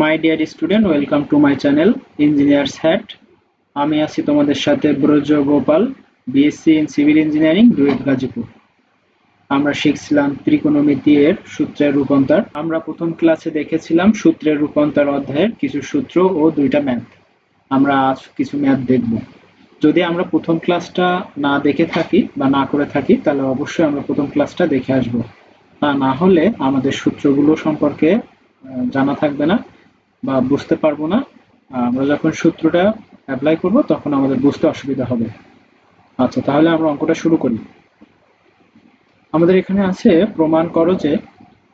My dear student welcome to my channel engineers hat আমি আছি তোমাদের সাথে Braja Gopal BSc in civil engineering DUET Gazipur আমরা শিখছিলাম ত্রিকোণমিতি এর সূত্রের রূপান্তর। আমরা প্রথম ক্লাসে দেখেছিলাম সূত্রের রূপান্তর অধ্যায়ের কিছু সূত্র ও দুইটা ম্যাথ আমরা আজ কিছু ম্যাথ দেখব। যদি আমরা প্রথম ক্লাসটা না দেখে থাকি বা না করে থাকি, তাহলে অবশ্যই আমরা প্রথম ক্লাসটা দেখে আসব। তা না হলে আমাদের সূত্রগুলো সম্পর্কে জানা থাকবে না। বা বুঝতে পারব না, আমরা যখন সূত্রটা অ্যাপ্লাই করব তখন আমাদের বুঝতে অসুবিধা হবে। আচ্ছা তাহলে আমরা অঙ্কটা শুরু করি। আমাদের এখানে আছে, প্রমাণ করো যে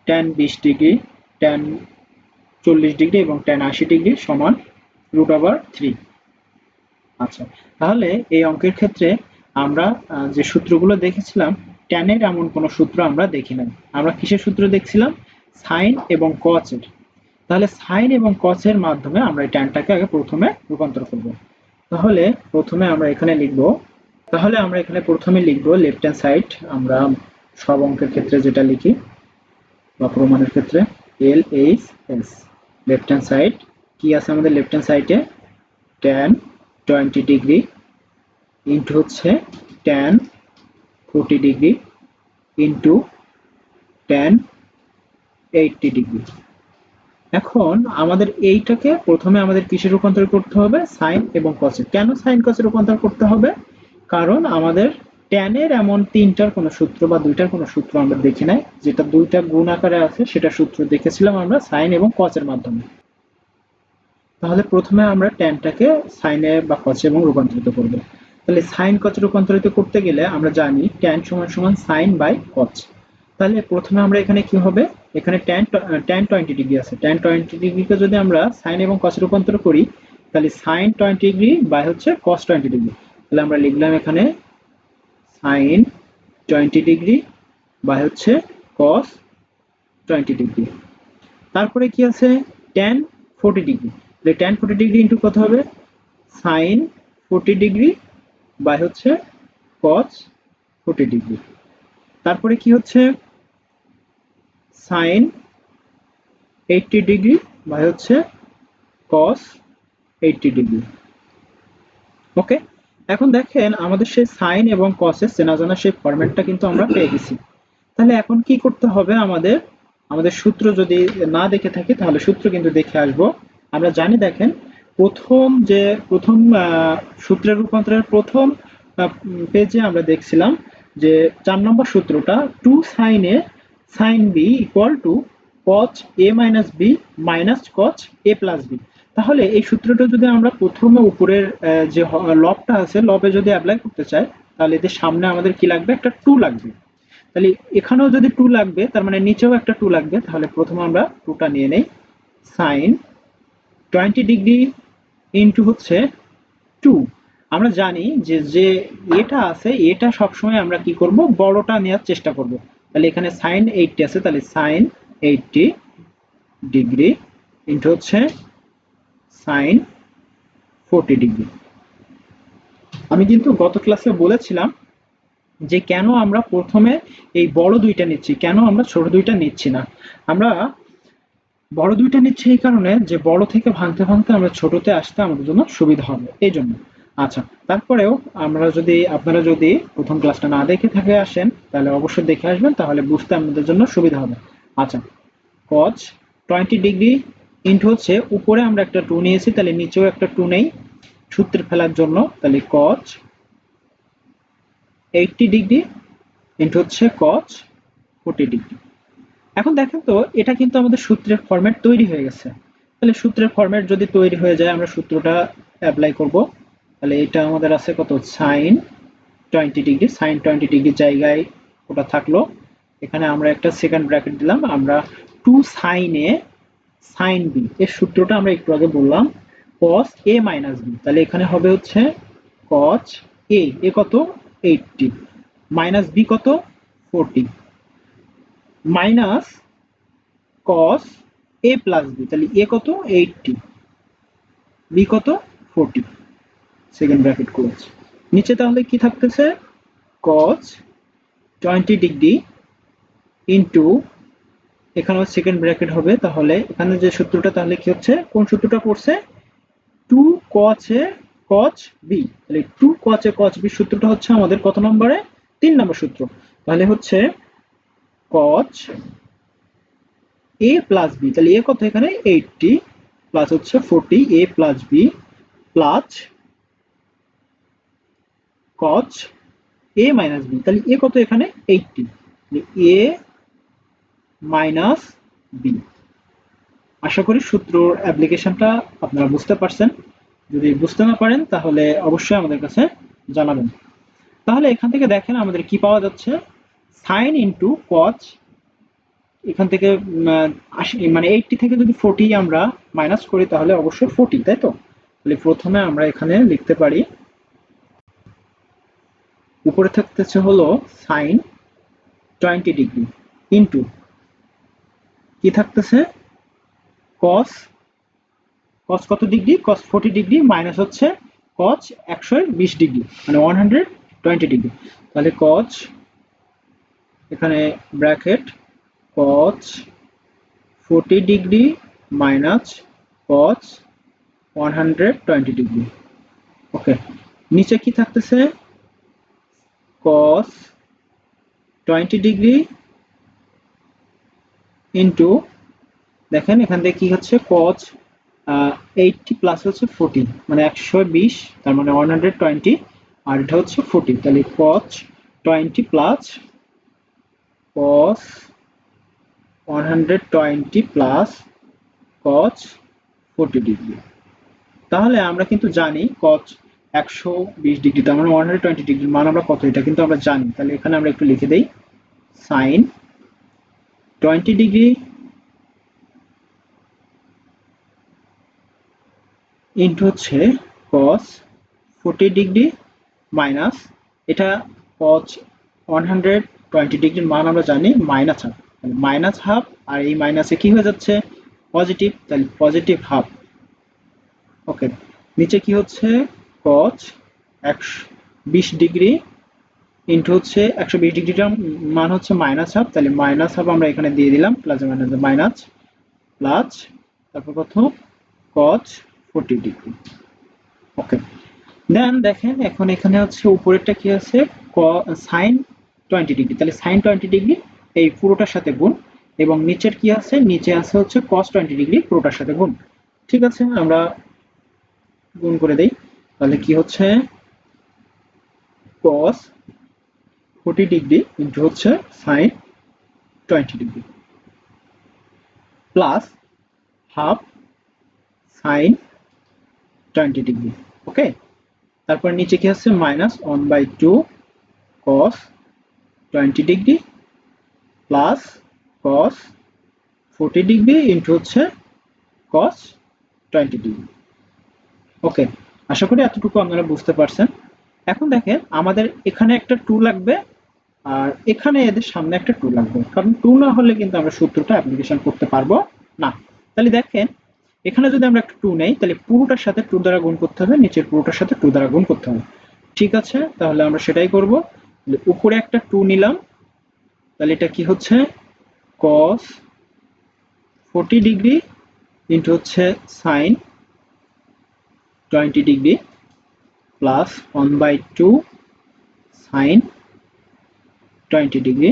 ট্যান বিশ ডিগ্রি ট্যান চল্লিশ ডিগ্রি এবং ট্যান আশি ডিগ্রি সমান রুট ওভার থ্রি আচ্ছা তাহলে এই অঙ্কের ক্ষেত্রে আমরা যে সূত্রগুলো দেখেছিলাম ট্যানের এমন কোনো সূত্র আমরা দেখি নাই। আমরা কিসের সূত্র দেখছিলাম? সাইন এবং কচের তাহলে সাইন এবং কসের মাধ্যমে আমরা এই ট্যানটাকে আগে প্রথমে রূপান্তর করব। তাহলে প্রথমে আমরা এখানে লিখব, তাহলে আমরা এখানে প্রথমে লিখব লেফট হ্যান্ড সাইড আমরা সব অঙ্কের ক্ষেত্রে যেটা লিখি, বা প্রমাণের ক্ষেত্রে L H S left hand side কি আছে আমাদের লেফট হ্যান্ড সাইডে ট্যান টোয়েন্টি ডিগ্রি ইন্টু হচ্ছে tan forty degree into tan eighty degree এখন আমাদের এইটাকে প্রথমে আমাদের কিসে রূপান্তর করতে হবে? সাইন এবং কসে কেন সাইন কসে রূপান্তর করতে হবে? কারণ আমাদের ট্যানের এমন তিনটার কোনো সূত্র বা দুইটার কোনো সূত্র আমরা দেখি নাই। যেটা দুইটা গুণ আকারে আছে, সেটা সূত্র দেখেছিলাম আমরা সাইন এবং কসের মাধ্যমে। তাহলে প্রথমে আমরা ট্যানটাকে সাইনে বা কসে এবং রূপান্তরিত করব। তাহলে সাইন কচে রূপান্তরিত করতে গেলে আমরা জানি ট্যান সমান সমান সাইন বাই কচ তাহলে প্রথমে আমরা এখানে কি হবে? এখানে ট্যান ট্যান টোয়েন্টি ডিগ্রি আছে। ট্যান টোয়েন্টি ডিগ্রিকে যদি আমরা সাইন এবং কসে রূপান্তর করি, তাহলে সাইন টোয়েন্টি ডিগ্রি বাই হচ্ছে কস টোয়েন্টি ডিগ্রি তাহলে আমরা লিখলাম এখানে সাইন টোয়েন্টি ডিগ্রি বাই হচ্ছে কস টোয়েন্টি ডিগ্রি তারপরে কি আছে? ট্যান ফোর্টি ডিগ্রি তাহলে ট্যান ফোর্টি ডিগ্রি ইন্টু কত হবে? সাইন ফোর্টি ডিগ্রি বাই হচ্ছে কস ফোর্টি ডিগ্রি তারপরে কি হচ্ছে? সাইন এইটটি ডিগ্রি বাই হচ্ছে কস এইটটি ডিগ্রি ওকে এখন দেখেন আমাদের সেই সাইন এবং কসের চেনা জানা সেই ফরম্যাটটা কিন্তু আমরা পেয়ে গেছি। তাহলে এখন কি করতে হবে আমাদের? আমাদের সূত্র যদি না দেখে থাকি, তাহলে সূত্র কিন্তু দেখে আসব। আমরা জানি দেখেন, প্রথম যে, প্রথম সূত্রের রূপান্তরের প্রথম পেজে আমরা দেখছিলাম যে চার নম্বর সূত্রটা two sine sine B equal to cos A minus B minus কচ এ প্লাস বি তাহলে এই সূত্রটা যদি আমরা প্রথমে উপরের যে লবটা আছে, লবে যদি অ্যাপ্লাই করতে চাই, তাহলে এদের সামনে আমাদের কি লাগবে? একটা টু লাগবে। তাহলে এখানেও যদি টু লাগবে, তার মানে নিচেও একটা টু লাগবে, তাহলে প্রথমে আমরা টুটা নিয়ে নেই। সাইন টোয়েন্টি ডিগ্রি ইন্টু হচ্ছে টু আমরা জানি যে যে এটা আছে এটা সবসময় আমরা কি করব? বড়টা নেওয়ার চেষ্টা করব। তাহলে এখানে সাইন এইটটি আছে, তাহলে সাইন এইটটি ডিগ্রি ইন্টু হচ্ছে সাইন ফোরটি ডিগ্রি আমি কিন্তু গত ক্লাসে বলেছিলাম যে কেন আমরা প্রথমে এই বড় দুইটা নিচ্ছি, কেন আমরা ছোট দুইটা নিচ্ছি না? আমরা বড় দুইটা নিচ্ছি এই কারণে যে বড় থেকে ভাঙতে ভাঙতে আমরা ছোটতে আসতে আমাদের জন্য সুবিধা হবে, এই জন্য। আচ্ছা তারপরেও আমরা যদি, আপনারা যদি প্রথম ক্লাসটা না দেখে থাকে আসেন, তাহলে অবশ্যই দেখে আসবেন, তাহলে বুঝতে আমাদের জন্য সুবিধা হবে। আচ্ছা কচ টোয়েন্টি ডিগ্রি ইন্টু হচ্ছে উপরে আমরা একটা টু নিয়েছি, তাহলে নিচেও একটা টু নেই। সূত্রে ফেলার জন্য তাহলে কচ এইটটি ডিগ্রি ইন্টু হচ্ছে কচ ফোর্টি ডিগ্রি এখন দেখেন তো, এটা কিন্তু আমাদের সূত্রের ফরম্যাট তৈরি হয়ে গেছে। তাহলে সূত্রের ফরম্যাট যদি তৈরি হয়ে যায়, আমরা সূত্রটা অ্যাপ্লাই করব। তাহলে এটা আমাদের আছে কত? Sine twenty degree, sine twenty degree জায়গায় ওটা থাকল। এখানে আমরা একটা সেকেন্ড ব্র্যাকেট দিলাম, আমরা টু সাইনে সাইন বি এর সূত্রটা আমরা একটু আগে বললাম কস এ মাইনাস বি তাহলে এখানে হবে হচ্ছে কচ এ এ কত? এইটটি মাইনাস বি কত? Forty minus cos A plus B তাহলে এ কত? এইটটি বি কত? ফোরটি সেকেন্ড ব্র্যাকেট করেছি নিচে তাহলে কি থাকতেছে? কস টোয়েন্টি ডিগ্রি ইন্টু এখানে সেকেন্ড ব্র্যাকেট হবে, তাহলে এখানে যে সূত্রটা তাহলে কি হচ্ছে? কোন সূত্রটা পড়ছে? টু কচ কচ বি তাহলে টু কচ কচ বি সূত্রটা হচ্ছে আমাদের কত নম্বরে? তিন নম্বর সূত্র। তাহলে হচ্ছে কচ এ প্লাস বি তাহলে এ কত এখানে? এইটটি প্লাস হচ্ছে forty A plus B plus cos A minus B তাহলে এ কত এখানে? এইটটি এ মাইনাস বি আশা করি সূত্রর অ্যাপ্লিকেশনটা আপনারা বুঝতে পারছেন। যদি বুঝতে না পারেন, তাহলে অবশ্যই আমাদের কাছে জানাবেন। তাহলে এখান থেকে দেখেন আমাদের কি পাওয়া যাচ্ছে? সাইন ইন্টু কচ এখান থেকে আশি মানে এইটটি থেকে যদি ফোর্টি আমরা মাইনাস করি, তাহলে অবশ্যই ফোর্টি তাই তো? তাহলে প্রথমে আমরা এখানে লিখতে পারি উপরে থাকতেছে হলো সাইন টোয়েন্টি ডিগ্রি ইন্টু। কি থাকতেছে? কস কস কত degree? Cos forty degree minus হচ্ছে কচ একশো বিশ ডিগ্রি মানে ওয়ান হান্ড্রেড টোয়েন্টি ডিগ্রি। তাহলে কচ এখানে bracket cos forty degree minus cos one hundred twenty degree. Okay নিচে কি থাকতেছে? Cos 20 ডিগ্রি ইনটু দেখেন এখান থেকে কি হচ্ছে? cos এইটটি প্লাস হচ্ছে ফোর্টি মানে একশো বিশ, তার মানে ওয়ান হান্ড্রেড টোয়েন্টি আর এটা হচ্ছে ফোর্টি তাহলে cos twenty plus cos one hundred twenty plus cos forty degree তাহলে আমরা কিন্তু জানি cos একশো বিশ ডিগ্রি তার মানে ওয়ান হান্ড্রেড টোয়েন্টি ডিগ্রির মান আমরা কত, এটা কিন্তু আমরা জানি। তাহলে এখানে আমরা একটু লিখে দেই। সাইন টোয়েন্টি ডিগ্রি ইন্টু হচ্ছে কস ফোর্টি ডিগ্রি মাইনাস, এটা কচ ওয়ান হান্ড্রেড টোয়েন্টি ডিগ্রির মান আমরা জানি মাইনাস হাফ মাইনাস হাফ আর এই মাইনাসে কি হয়ে যাচ্ছে? পজিটিভ তাহলে পজিটিভ হাফ ওকে নিচে কি হচ্ছে? কচ একশো বিশ ডিগ্রি ইন্টু হচ্ছে একশো বিশ ডিগ্রিটার মান হচ্ছে মাইনাস হাফ তাহলে মাইনাস হাফ আমরা এখানে দিয়ে দিলাম প্লাস মাইনাস মাইনাস প্লাস তারপর কত? কচ ফোর্টি ডিগ্রি। ওকে দেন দেখেন, এখন এখানে হচ্ছে উপরেরটা কি আছে? ক সাইন টোয়েন্টি ডিগ্রি। তাহলে সাইন টোয়েন্টি ডিগ্রি, এই পুরোটার সাথে গুণ। এবং নিচের কি আছে? নিচে আছে হচ্ছে কস টোয়েন্টি ডিগ্রি, পুরোটার সাথে গুণ। ঠিক আছে, আমরা গুণ করে দেই। তাহলে কি হচ্ছে? cos 40 ডিগ্রি ইন্টু হচ্ছে sin 20 degree plus half sin 20 degree okay তারপর নিচে কি হচ্ছে? Minus one by two cos twenty degree plus cos forty degree into হচ্ছে কস টোয়েন্টি ডিগ্রি ওকে আশা করি এতটুকু আপনারা বুঝতে পারছেন। এখন দেখেন, আমাদের এখানে একটা টু লাগবে আর এখানে এদের সামনে একটা টু লাগবে। কারণ টু না হলে কিন্তু আমরা সূত্রটা অ্যাপ্লিকেশন করতে পারব না। তাহলে দেখেন, এখানে যদি আমরা একটা টু নেই, তাহলে পুরোটার সাথে টু দ্বারা গুণ করতে হবে, নিচের পুরোটার সাথে টু দ্বারা গুণ করতে হবে। ঠিক আছে, তাহলে আমরা সেটাই করব। উপরে একটা টু নিলাম। তাহলে এটা কি হচ্ছে? কস ফোর্টি ডিগ্রি ইন্টু হচ্ছে sine twenty degree plus one by two sine twenty degree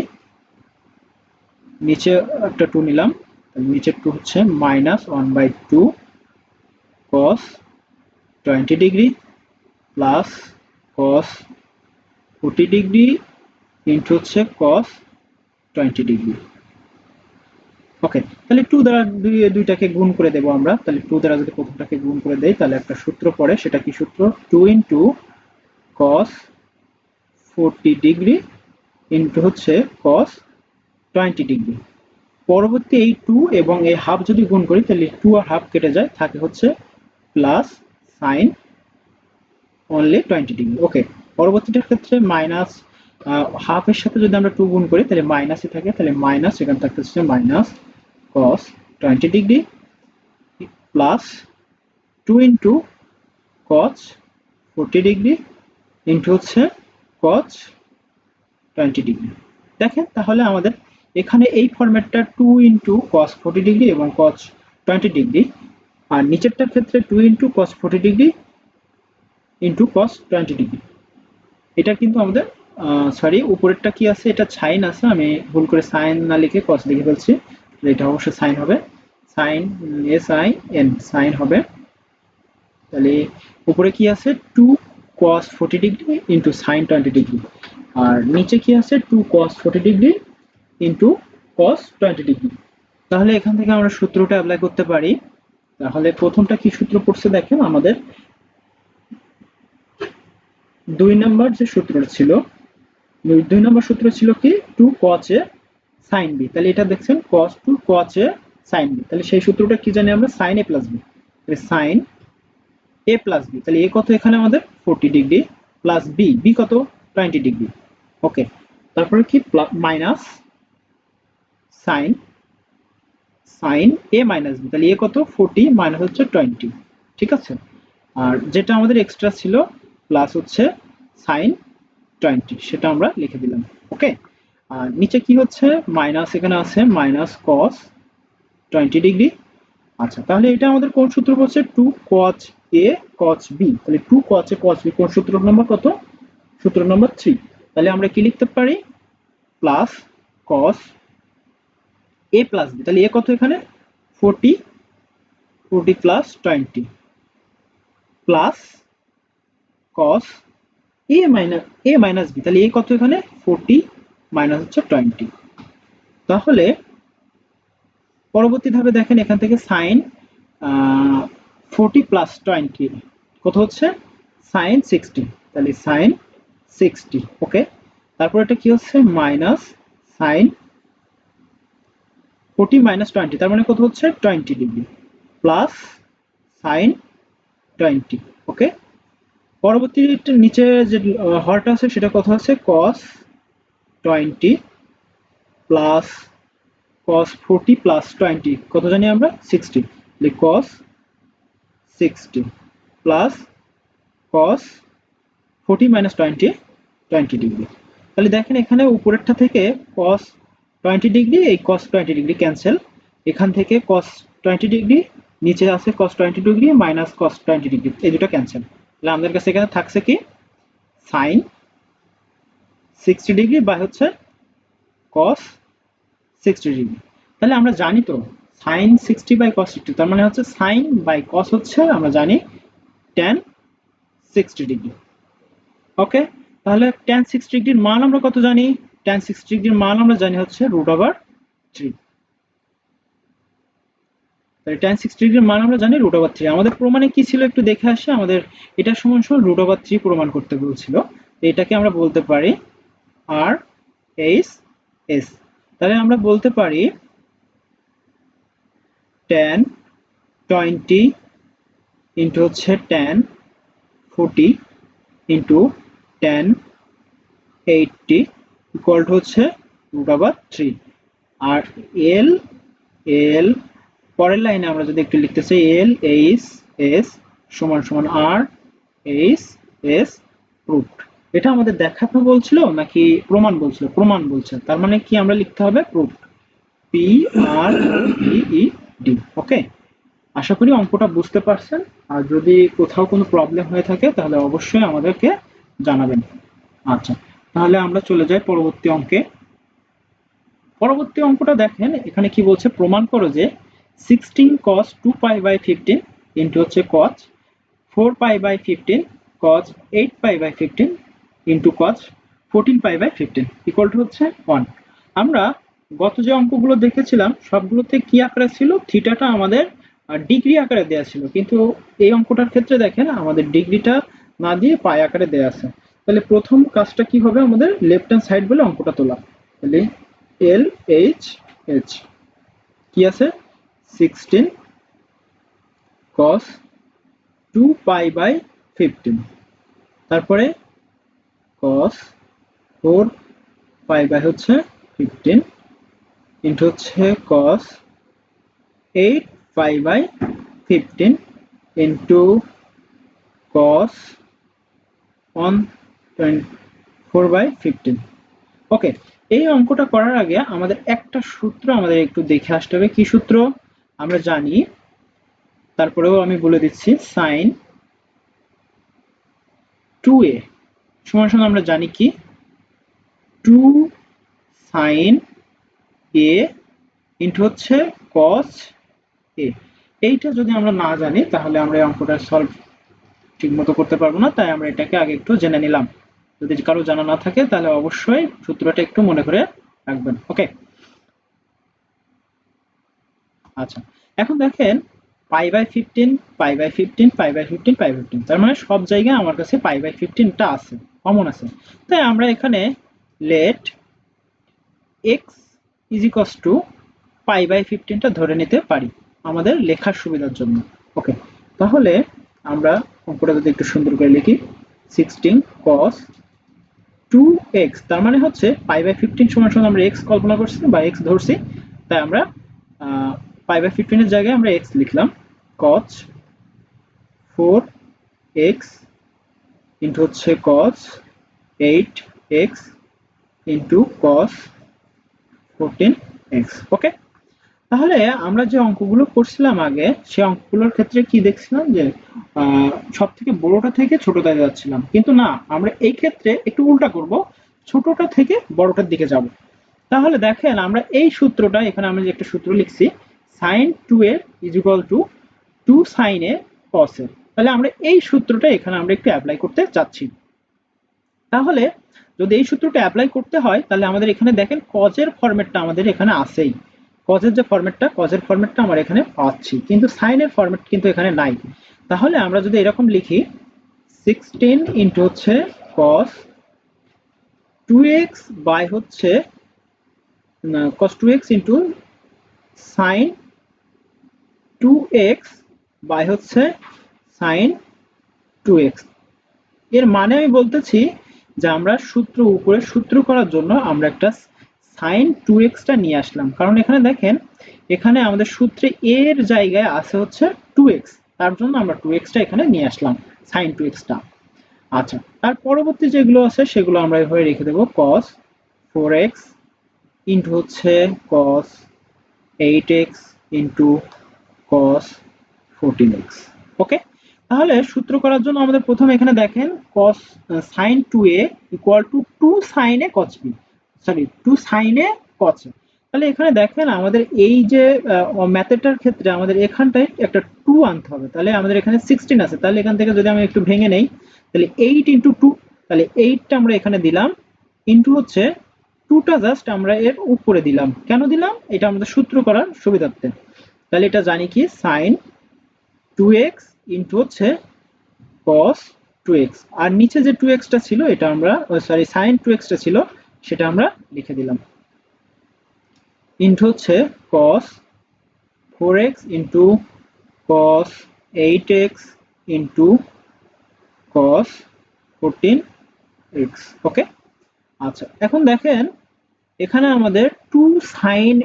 নিচে একটা টু নিলাম নিচের টু হচ্ছে minus one by two cos twenty degree plus cos forty degree into হচ্ছে কস টোয়েন্টি ডিগ্রি ওকে তাহলে two দ্বারা দুই, দুইটাকে গুণ করে দেবো আমরা। তাহলে টু দ্বারা যদি প্রথমটাকে গুণ করে দেই, তাহলে একটা সূত্র পড়ে, সেটা কি সূত্র? Two into cos forty degree into হচ্ছে কস টোয়েন্টি ডিগ্রি পরবর্তী এই টু এবং এই হাফ যদি গুণ করি, তাহলে টু আর হাফ কেটে যায়, থাকে হচ্ছে plus sine only twenty degree okay পরবর্তীটার ক্ষেত্রে মাইনাস হাফের সাথে যদি আমরা টু গুণ করি, তাহলে মাইনাসই থাকে, তাহলে মাইনাস এখানে থাকতেছে minus cos 20 degree plus 2 into cos 40 degree into হচ্ছে cos 20 degree দেখেন তাহলে আমাদের এখানে এই ফরম্যাটটা two into cos forty degree এবং কস টোয়েন্টি ডিগ্রি আর নিচেরটার ক্ষেত্রে two into cos forty degree into cos twenty degree এটা কিন্তু আমাদের সরি উপরেরটা কি আছে? এটা সাইন আছে, আমি ভুল করে সাইন না লিখে কস লিখে ফেলছি। এটা অবশ্যই সাইন হবে। Sine S I N sine হবে। তাহলে উপরে কি আছে? Two cos forty degree into sine twenty degree. আর নিচে কি আছে? Two cos forty degree into cos twenty degree. তাহলে এখান থেকে আমরা সূত্রটা অ্যাপ্লাই করতে পারি। তাহলে প্রথমটা কি সূত্র পড়ছে দেখেন? আমাদের দুই নম্বর যে সূত্রটা ছিল, দুই- নম্বর সূত্র ছিল কি? টু কচ সাইন বি তাহলে এটা দেখছেন কস টু কচ এ সাইন বি তাহলে সেই সূত্রটা কি জানি আমরা? Sine A plus B sine A plus B তাহলে এ কত এখানে আমাদের? Forty degree plus B B কত? টোয়েন্টি ডিগ্রি ওকে তারপরে কি? Minus sine sine A minus B তাহলে এ কত? ফোরটি মাইনাস হচ্ছে টোয়েন্টি ঠিক আছে? আর যেটা আমাদের এক্সট্রা ছিল প্লাস হচ্ছে সাইন টোয়েন্টি সেটা আমরা লিখে দিলাম। ওকে আর নিচে কি হচ্ছে? মাইনাস, এখানে আছে মাইনাস কস টোয়েন্টি ডিগ্রি আচ্ছা তাহলে এটা আমাদের কোন সূত্র বলছে? টু কচ এ কচ বি তাহলে টু কচ এ কচ বি কোন সূত্র নম্বর কত? সূত্র নম্বর থ্রি তাহলে আমরা কি লিখতে পারি? Plus cos A plus B তাহলে এ কত এখানে? Forty forty plus twenty plus cos A minus A minus B তাহলে এ কত এখানে? ফোরটি মাইনাস হচ্ছে টোয়েন্টি তাহলে পরবর্তী ধাপে দেখেন এখান থেকে সাইন ফোরটি প্লাস টোয়েন্টি কত হচ্ছে? সাইন সিক্সটি তাহলে সাইন সিক্সটি ওকে তারপর এটা কি হচ্ছে? Minus sine forty minus twenty তার মানে কত হচ্ছে? Twenty degree plus sine twenty okay পরবর্তী নিচে যে হরটা আছে সেটা কত আছে cos twenty plus cos forty plus twenty, কত জানি আমরা? Sixty. Cos sixty plus cos forty minus twenty twenty degree. তাহলে দেখেন এখানে উপরেরটা থেকে কস টোয়েন্টি ডিগ্রি, এই কস টোয়েন্টি ডিগ্রি ক্যান্সেল। এখান থেকে কস টোয়েন্টি ডিগ্রি, নিচে আছে cos twenty degree minus cos twenty degree, এই দুটো ক্যান্সেল। তাহলে আমাদের কাছে এখানে থাকছে কি? সাইন সিক্সটি ডিগ্রি বা হচ্ছে কস সিক্সটি ডিগ্রি তাহলে আমরা জানি তো sine sixty by cos sixty তার মানে হচ্ছে সাইন বাই কস হচ্ছে আমরা জানি টেন সিক্সটি ডিগ্রি ওকে তাহলে টেন সিক্সটি ডিগ্রির মান আমরা কত জানি? টেন সিক্সটি ডিগ্রির মান আমরা জানি হচ্ছে রুট ওভার থ্রি তাহলে টেন সিক্সটি ডিগ্রির মান আমরা জানি রুট ওভার থ্রি আমাদের প্রমাণে কি ছিল একটু দেখে আসি। আমাদের এটা সমান সমান রুট ওভার থ্রি প্রমাণ করতে বলছিল। এটাকে আমরা বলতে পারি আর এইচ এস তাহলে আমরা বলতে পারি টেন টোয়েন্টি ইন্টু হচ্ছে tan forty into tan eighty equal to হচ্ছে রুট ওভার থ্রি আর এল এল পরের লাইনে আমরা যদি একটু লিখতে চাই এল এইচ এস সমান সমান আর এইচ এস রুট এটা আমাদের দেখাতে বলছিল নাকি প্রমাণ বলছিল? প্রমাণ বলছে। তার মানে কি আমরা লিখতে হবে proof P R E D okay আশা করি অঙ্কটা বুঝতে পারছেন। আর যদি কোথাও কোনো প্রবলেম হয়ে থাকে, তাহলে অবশ্যই আমাদেরকে জানাবেন। আচ্ছা তাহলে আমরা চলে যাই পরবর্তী অঙ্কে। পরবর্তী অঙ্কটা দেখেন, এখানে কি বলছে? প্রমাণ করো যে sixteen cos two pi by fifteen into হচ্ছে cos four pi by fifteen cos eight pi by fifteen into cos fourteen pi by fifteen equal to হচ্ছে ওয়ান আমরা গত যে অঙ্কগুলো দেখেছিলাম, সবগুলোতে কি আকারে ছিল? থিটাটা আমাদের ডিগ্রি আকারে দেওয়া ছিল। কিন্তু এই অঙ্কটার ক্ষেত্রে দেখেন, আমাদের ডিগ্রিটা না দিয়ে পাই আকারে দেওয়া আছে। তাহলে প্রথম কাজটা কি হবে? আমাদের লেফট হ্যান্ড সাইড বলে অঙ্কটা তোলা। তাহলে এল এইচ এইচ কি আছে? Sixteen cos two pi by fifteen তারপরে কস ফোর পাই বাই হচ্ছে ফিফটিন ইন্টু হচ্ছে cos eight pi by fifteen into cos on four by fifteen okay এই অঙ্কটা করার আগে আমাদের একটা সূত্র আমাদের একটু দেখে আসতে হবে। কি সূত্র? আমরা জানি, তারপরেও আমি বলে দিচ্ছি সাইন টু এ সমান সমান আমরা জানি কি? টু সাইন এ ইন্টু হচ্ছে কস এ। এইটা যদি আমরা না জানি, তাহলে আমরা এই অঙ্কটা সলভ ঠিক মতো করতে পারব না, তাই আমরা এটাকে আগে একটু জেনে নিলাম। যদি কারও জানা না থাকে, তাহলে অবশ্যই সূত্রটা একটু মনে করে রাখবেন। ওকে আচ্ছা এখন দেখেন pi by fifteen pi by fifteen pi by fifteen pi fifteen তার মানে সব জায়গায় আমার কাছে পাই বাই ফিফটিনটা আছে। কমন আছে। তাই আমরা এখানে let X is equal two pi by ফিফটিনটা ধরে নিতে পারি আমাদের লেখার সুবিধার জন্য। ওকে তাহলে আমরা অঙ্কটা যদি একটু সুন্দর করে লিখি সিক্সটিন কস টু এক্স তার মানে হচ্ছে পাই বাই ফিফটিন সমান সমান আমরা এক্স কল্পনা করছি বা এক্স ধরছি, তাই আমরা পাই বাই ফিফটিনের জায়গায় আমরা এক্স লিখলাম কচ ফোর এক্স ইন্টু হচ্ছে cos eight X into cos fourteen X okay তাহলে আমরা যে অঙ্কগুলো করছিলাম আগে, সেই অঙ্কগুলোর ক্ষেত্রে কি দেখছিলাম যে সব থেকে বড়টা থেকে ছোটটা যাচ্ছিলাম। কিন্তু না, আমরা এই ক্ষেত্রে একটু উল্টা করব। ছোটটা থেকে বড়টার দিকে যাব। তাহলে দেখেন, আমরা এই সূত্রটা, এখানে আমরা যে একটা সূত্র লিখছি সাইন টু এর is equal to two sine A cos এর তাহলে আমরা এই সূত্রটা এখানে আমরা একটু অ্যাপ্লাই করতে চাচ্ছি। তাহলে যদি এই সূত্রটা অ্যাপ্লাই করতে হয়, তাহলে আমাদের এখানে দেখেন কজের ফরম্যাটটা আমাদের এখানে আসেই কজের যে ফরম্যাটটা কজের ফরম্যাটটা আমরা এখানে পাচ্ছি। কিন্তু সাইনের ফরম্যাট কিন্তু এখানে নাই। তাহলে আমরা যদি এরকম লিখি সিক্সটিন ইন্টু হচ্ছে কস টু এক্স বাই হচ্ছে cos two X into sine two X by হচ্ছে সাইন টু এক্সের মানে আমি বলতেছি যে আমরা সূত্র উপরে সূত্র করার জন্য আমরা একটা সাইন টু এক্সটা নিয়ে আসলাম। কারণ এখানে দেখেন, এখানে আমাদের সূত্রে এর জায়গায় আছে হচ্ছে টু এক্স তার জন্য আমরা টু এক্সটা এখানে নিয়ে আসলাম সাইন টু। এক্সটা আচ্ছা তার পরবর্তী যেগুলো আছে সেগুলো আমরা এভাবে রেখে দেবো কস ফোর এক্স ইন্টু হচ্ছে cos eight X into cos fourteen X okay তাহলে সূত্র করার জন্য আমাদের প্রথমে এখানে দেখেন sine two A equal to two sine A cos B sorry two সাইনে কচ তাহলে এখানে দেখেন আমাদের এই যে ম্যাথেটার ক্ষেত্রে আমাদের এখানটায় একটা টু আনতে হবে। তাহলে আমাদের এখানে সিক্সটিন আছে। তাহলে এখান থেকে যদি আমি একটু ভেঙে নেই, তাহলে এইট ইন্টু টু তাহলে এইটটা আমরা এখানে দিলাম ইন্টু হচ্ছে টুটা জাস্ট আমরা এর উপরে দিলাম। কেন দিলাম? এটা আমাদের সূত্র করার সুবিধার্থে। তাহলে এটা জানি কি? টু এক্স ইন্টু হচ্ছে কস টু এক্স আর নিচে যে টু এক্সটা ছিল, এটা আমরা সরি সাইন টু এক্সটা ছিল, সেটা আমরা লিখে দিলাম। ইন্টু হচ্ছে cos four X into cos eight X into cos fourteen X okay আচ্ছা এখন দেখেন, এখানে আমাদের two sine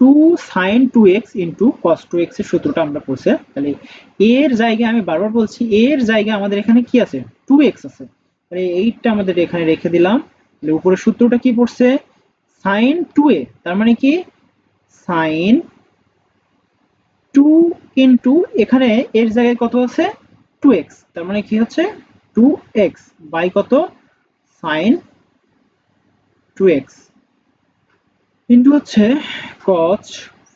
two sine two X into cos two এক্সের সূত্রটা আমরা পড়ছে। তাহলে এর জায়গায় আমি বারবার বলছি, এর জায়গায় আমাদের এখানে কি আছে? টু এক্স আছে। তাহলে এইটটা আমাদের এখানে রেখে দিলাম। তাহলে উপরের সূত্রটা কি পড়ছে? সাইন টু এ তার মানে কি? সাইন টু ইন্টু এখানে এর জায়গায় কত আছে? টু এক্স তার মানে কি হচ্ছে? টু এক্স বাই কত? সাইন টু এক্স ইনটু হচ্ছে cos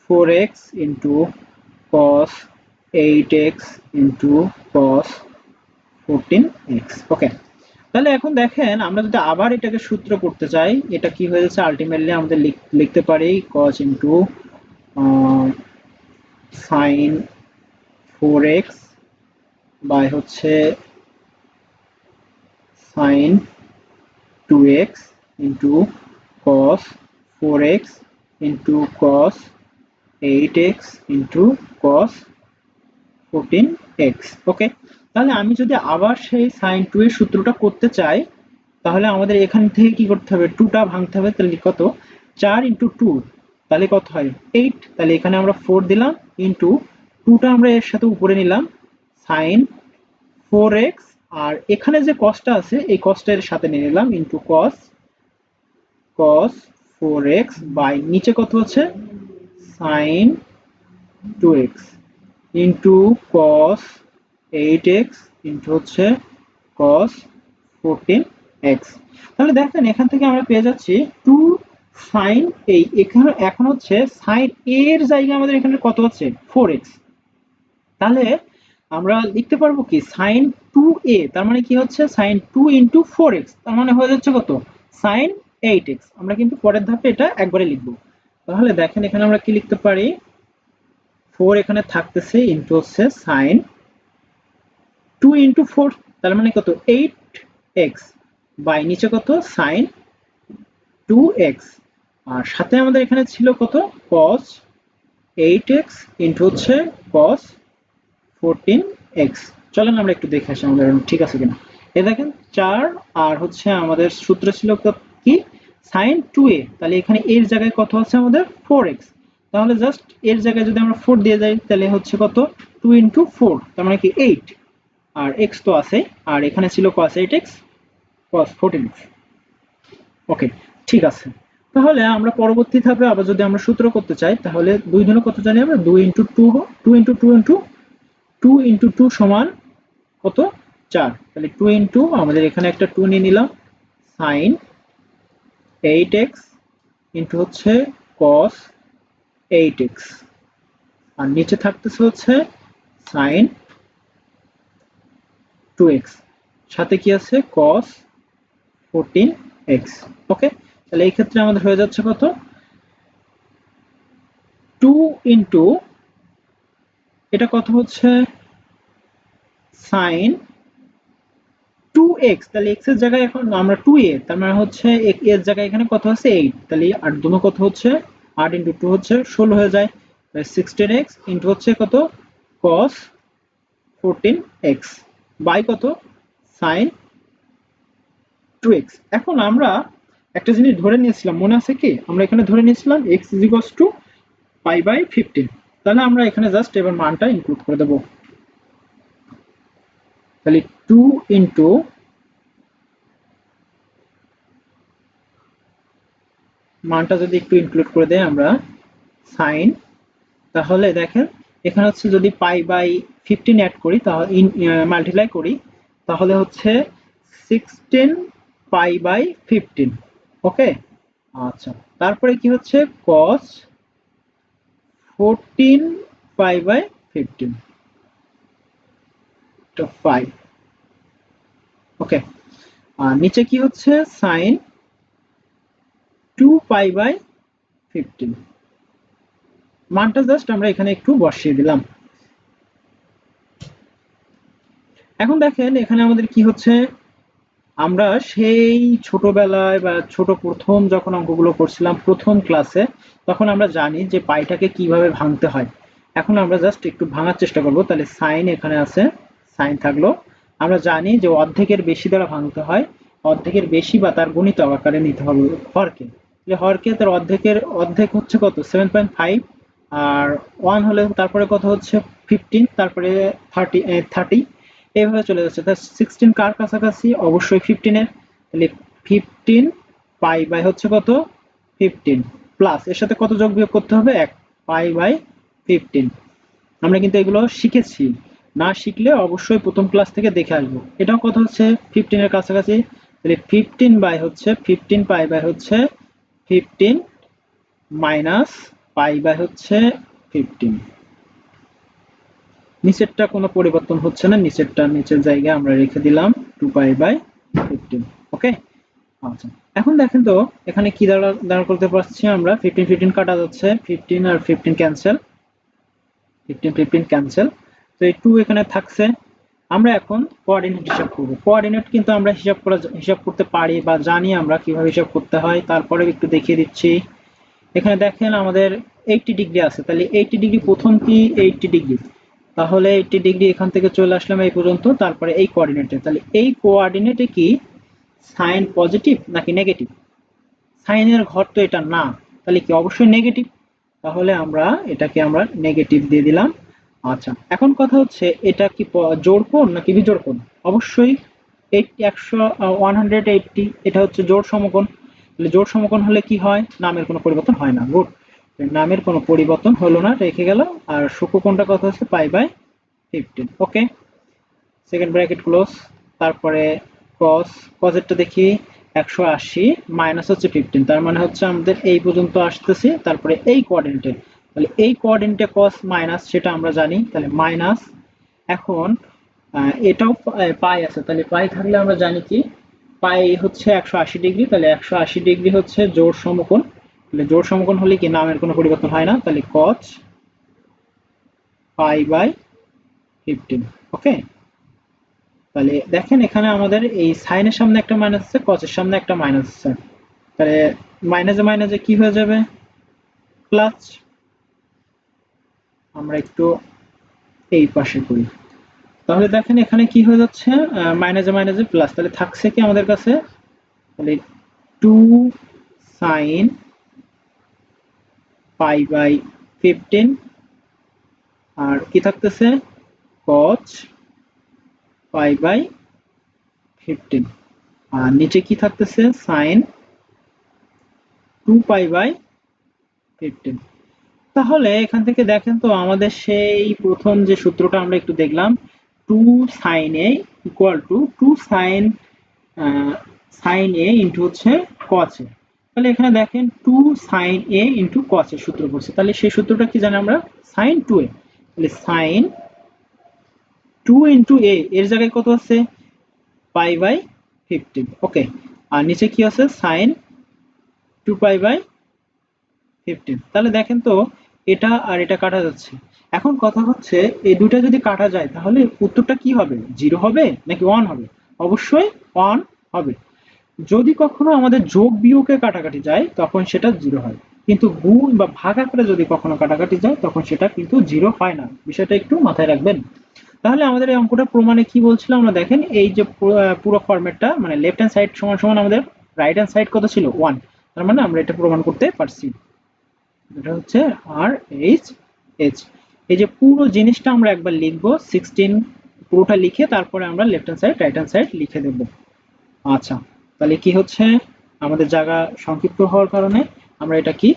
4x into cos 8x into fourteen X okay তাহলে এখন দেখেন, আমরা যদি আবার এটাকে সূত্র করতে চাই, এটা কি হয়ে যাচ্ছে? আলটিমেটলি আমাদের লিখতে পারি cos into four X by হচ্ছে sine two X into cos 4x into cos 8x into cos 14x okay তাহলে আমি যদি আবার সেই সাইন টু এর সূত্রটা করতে চাই, তাহলে আমাদের এখান থেকে কি করতে হবে? টুটা ভাঙতে হবে, তাহলে কত? চার ইন্টু টু তাহলে কত হয়? এইট তাহলে এখানে আমরা ফোর দিলাম ইন্টু টুটা আমরা এর সাথে উপরে নিলাম সাইন ফোর এক্স আর এখানে যে কসটা আছে, এই কসটা এর সাথে নিয়ে নিলাম into cos cos four X by নিচে কত হচ্ছে sine two X into cos eight X into হচ্ছে কস ফোরটিন এক্স তাহলে দেখেন এখান থেকে আমরা পেয়ে যাচ্ছি টু সাইন এই এখানে এখন হচ্ছে সাইন এর জায়গায় আমাদের এখানে কত হচ্ছে ফোর এক্স তাহলে আমরা লিখতে পারব কি? সাইন টু এ তার মানে কি হচ্ছে? Sine two into four X তার মানে হয়ে যাচ্ছে কত? সাইন এইট এক্স আমরা কিন্তু পরের ধাপে এটা একবারে লিখব। তাহলে দেখেন এখানে আমরা কি লিখতে পারি? ফোর এখানে থাকতেছে ইন্টু হচ্ছে সাইন টু ইন্টু ফোর তার মানে কত? এইট এক্স বাই নিচে কত? সাইন টু এক্স আর সাথে আমাদের এখানে ছিল কত? কস এইট এক্স ইন্টু হচ্ছে কস ফোরটিন এক্স চলেন আমরা একটু দেখে আসি আমাদের ঠিক আছে কিনা। এ দেখেন, চার আর হচ্ছে আমাদের সূত্র ছিল কত- কি? সাইন টু এ তাহলে এখানে এর জায়গায় কত হচ্ছে আমাদের? ফোর এক্স তাহলে জাস্ট এর জায়গায় যদি আমরা ফোর দিয়ে যাই, তাহলে হচ্ছে কত? টু ইন্টু ফোর তার মানে কি? এইট আর এক্স তো আছে। আর এখানে ছিল cos eight X cos fourteen X okay ঠিক আছে। তাহলে আমরা পরবর্তী ধাপে আবার যদি আমরা সূত্র করতে চাই, তাহলে দুই জন্য কত জানি আমরা? দুই into two two into two into two into two সমান কত? চার। তাহলে টু ইন্টু আমাদের এখানে একটা টু নিয়ে নিলাম। সাইন এইট এক্স ইন্টু হচ্ছে কস এইট এক্স। আর নিচে থাকতেছে হচ্ছে সাইন টু এক্স। সাথে কি আছে? Cos fourteen X. ওকে? তাহলে এই ক্ষেত্রে আমাদের হয়ে যাচ্ছে কত? টু ইন্টু, এটা কত হচ্ছে? সাইন টু এক্স তাহলে এক্সের জায়গায় এখন আমরা তার মানে হচ্ছে এর জায়গায় এখানে কত তাহলে কত হচ্ছে? আট ইন্টু টু হচ্ছে ষোলো হয়ে যায়। হচ্ছে কত? বাই কত? সাইন টু এক্স এখন আমরা একটা জিনিস ধরে নিয়েছিলাম, মনে আছে কি? আমরা এখানে ধরে নিয়েছিলাম X is equal two by fifteen তাহলে আমরা এখানে জাস্ট এবার মানটা ইনক্লুড করে দেবো। তাহলে টু ইন্টু মানটা যদি একটু ইনক্লুড করে দেয় আমরা সাইন তাহলে দেখেন এখানে হচ্ছে যদি পাই বাই ফিফটিন অ্যাড করি, তাহলে মাল্টিপ্লাই করি, তাহলে হচ্ছে sixteen pi by fifteen okay আচ্ছা তারপরে কি হচ্ছে? Cos fourteen pi by fifteen five okay আর নিচে কি হচ্ছে? Sine two pi by fifteen মানটা জাস্ট আমরা এখানে একটু বসিয়ে দিলাম। এখন দেখেন এখানে আমাদের কি হচ্ছে? আমরা সেই ছোটবেলায় বা ছোট প্রথম যখন অঙ্কগুলো করছিলাম প্রথম ক্লাসে তখন আমরা জানি যে পাইটাকে কীভাবে ভাঙতে হয়। এখন আমরা জাস্ট একটু ভাঙার চেষ্টা করব। তাহলে সাইন এখানে আছে। সাইন থাকল। আমরা জানি যে অর্ধেকের বেশি দ্বারা ভাঙতে হয়, অর্ধেকের বেশি বা তার গণিত আকারে নিতে হবে হরকে। তাহলে হরকে তার অর্ধেকের, অর্ধেক হচ্ছে কত? সেভেন পয়েন্ট ফাইভ আর ওয়ান হলে তারপরে কত হচ্ছে? ফিফটিন তারপরে থার্টি থার্টি এইভাবে চলে যাচ্ছে। তার সিক্সটিন কার কাছাকাছি? অবশ্যই ফিফটিনের তাহলে ফিফটিন পাই বাই হচ্ছে কত? ফিফটিন প্লাস এর সাথে কত যোগ বিয়োগ করতে হবে? এক। পাই বাই ফিফটিন আমরা কিন্তু এগুলো শিখেছি। না শিখলে অবশ্যই প্রথম ক্লাস থেকে দেখে আসব। এটাও কত হচ্ছে ফিফটিনের কাছাকাছি। তাহলে ফিফটিন বাই হচ্ছে ফিফটিন পাই বাই হচ্ছে ফিফটিন মাইনাস পাই বাই হচ্ছে ফিফটিন নিচেরটা কোনো পরিবর্তন হচ্ছে না, নিচেরটা নিচের জায়গায় আমরা রেখে দিলাম two pi by fifteen okay আচ্ছা এখন দেখেন তো, এখানে কি দাঁড়া দাঁড়া করতে পারছি আমরা? ফিফটিন ফিফটিন কাটা যাচ্ছে ফিফটিন আর fifteen cancel fifteen fifteen cancel তো এই টু এখানে থাকছে। আমরা এখন কোঅর্ডিনেট হিসাব করব। কোঅর্ডিনেট কিন্তু আমরা হিসাব করা, হিসাব করতে পারি বা জানি আমরা কীভাবে হিসাব করতে হয়। তারপরে একটু দেখিয়ে দিচ্ছি। এখানে দেখেন আমাদের এইটটি ডিগ্রি আছে। তাহলে এইটটি ডিগ্রি প্রথম কি এইটটি ডিগ্রি তাহলে এইটটি ডিগ্রি এখান থেকে চলে আসলাম এই পর্যন্ত, তারপরে এই কোঅর্ডিনেটে তাহলে এই কোঅর্ডিনেটে কি সাইন পজিটিভ নাকি নেগেটিভ? সাইনের ঘর তো এটা না। তাহলে কি অবশ্যই নেগেটিভ? তাহলে আমরা এটাকে আমরা নেগেটিভ দিয়ে দিলাম। আচ্ছা এখন কথা হচ্ছে, এটা কি জোড় কোণ নাকি বিজোড় কোণ অবশ্যই একশো ওয়ান হান্ড্রেড এইটটি এটা হচ্ছে জোড় সমকোণ। তাহলে জোড় সমকোণ হলে কি হয়? নামের কোনো পরিবর্তন হয় না, গুড। নামের কোনো পরিবর্তন হলো না, রেখে গেল। আর কোণটা কথা হচ্ছে pi by fifteen okay? Second bracket close তারপরে কস কজেরটা দেখি, একশো আশি মাইনাস হচ্ছে ফিফটিন তার মানে হচ্ছে আমাদের এই পর্যন্ত আসতেছি, তারপরে এই কোঅর্ডিনেটে তাহলে এই কোঅর্ডিনেটে কস মাইনাস সেটা আমরা জানি, তাহলে মাইনাস এখন এটাও পাই আছে। তাহলে পাই থাকলে আমরা জানি কি? পাই হচ্ছে একশো আশি ডিগ্রি, তাহলে একশো আশি ডিগ্রি হচ্ছে জোড় সমকোণ। তাহলে জোড় সমকোণ হলে কি নামের কোনো পরিবর্তন হয় না? তাহলে কচ পাই বাই ফিফটিন ওকে তাহলে দেখেন এখানে আমাদের এই সাইনের সামনে একটা মাইনাস আছে কচের সামনে একটা মাইনাস আছে। তাহলে মাইনাসে মাইনাসে কি হয়ে যাবে? প্লাস আমরা একটু এই পাশে করি। তাহলে দেখেন এখানে কি হয়ে যাচ্ছে? মাইনাসে মাইনাসে প্লাস তাহলে থাকছে কি আমাদের কাছে? তাহলে two sine pi by fifteen আর কি থাকতেছে? কচ পাই বাই ফিফটিন আর নিচে কি থাকতেছে? Sine two pi by fifteen তাহলে এখান থেকে দেখেন তো আমাদের সেই প্রথম যে সূত্রটা আমরা একটু দেখলাম, two sine A equal to two sine sine A into হচ্ছে কচ এ। তাহলে এখানে দেখেন টু সাইন এ ইন্টু কচ এর সূত্র পড়ছে তাহলে সেই সূত্রটা কি জানি আমরা? Sine two A. তাহলে সাইন টু ইন্টু এ এর জায়গায় কত আছে? পাই বাই ফিফটিন ওকে আর নিচে কি আছে? Sine two pi by fifteen তাহলে দেখেন তো এটা আর এটা কাটা যাচ্ছে। এখন কথা হচ্ছে, এই দুটা যদি কাটা যায়, তাহলে উত্তরটা কি হবে? জিরো হবে নাকি ওয়ান হবে? অবশ্যই ওয়ান হবে। যদি কখনো আমাদের যোগ বিয়োগে কাটাকাটি যায়, তখন সেটা জিরো হয়। কিন্তু গুণ বা ভাগ আকারে যদি কখনো কাটাকাটি যায়, তখন সেটা কিন্তু জিরো হয় না। বিষয়টা একটু মাথায় রাখবেন। তাহলে আমাদের এই অঙ্কটা প্রমাণে কি বলছিলাম আমরা দেখেন, এই যে পুরো- ফরম্যাটটা মানে লেফট হ্যান্ড সাইড সমান সমান আমাদের রাইট হ্যান্ড সাইড কত ছিল? ওয়ান তার মানে আমরা এটা প্রমাণ করতে পারছি। এটা হচ্ছে আর এইচ এইচ এই যে পুরো জিনিসটা আমরা একবার লিখব সিক্সটিন পুরোটা লিখে তারপরে আমরা left hand side right hand side লিখে দেব। আচ্ছা তাহলে কি হচ্ছে? আমাদের জায়গা সংক্ষিপ্ত হওয়ার কারণে আমরা এটা কি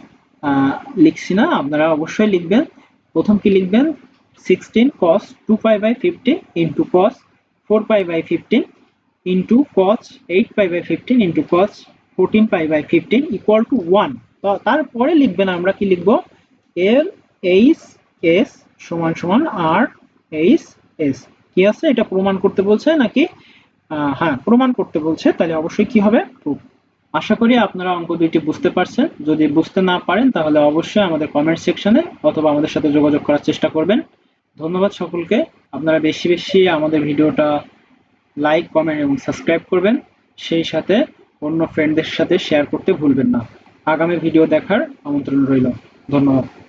লিখছি না। আপনারা অবশ্যই লিখবেন। প্রথম কি লিখবেন? Sixteen cos two pi by fifteen into cos four pi by fifteen into cos eight pi by fifteen into cos fourteen pi by fifteen equal to one তারপরে লিখবেন আমরা কি লিখব? এল এইচ এস সমান সমান আর এইচ এস কি আছে? এটা প্রমাণ করতে বলছে নাকি? হ্যাঁ প্রমাণ করতে বলছে, তাহলে অবশ্যই কি হবে? আশা করি আপনারা অঙ্ক দুইটি বুঝতে পারছেন। যদি বুঝতে না পারেন, তাহলে অবশ্যই আমাদের কমেন্ট সেকশনে অথবা আমাদের সাথে যোগাযোগ করার চেষ্টা করবেন। ধন্যবাদ সকলকে। আপনারা বেশি বেশি আমাদের ভিডিওটা লাইক কমেন্ট এবং সাবস্ক্রাইব করবেন। সেই সাথে অন্য ফ্রেন্ডদের সাথে শেয়ার করতে ভুলবেন না। আগামী ভিডিও দেখার আমন্ত্রণ রইল। ধন্যবাদ।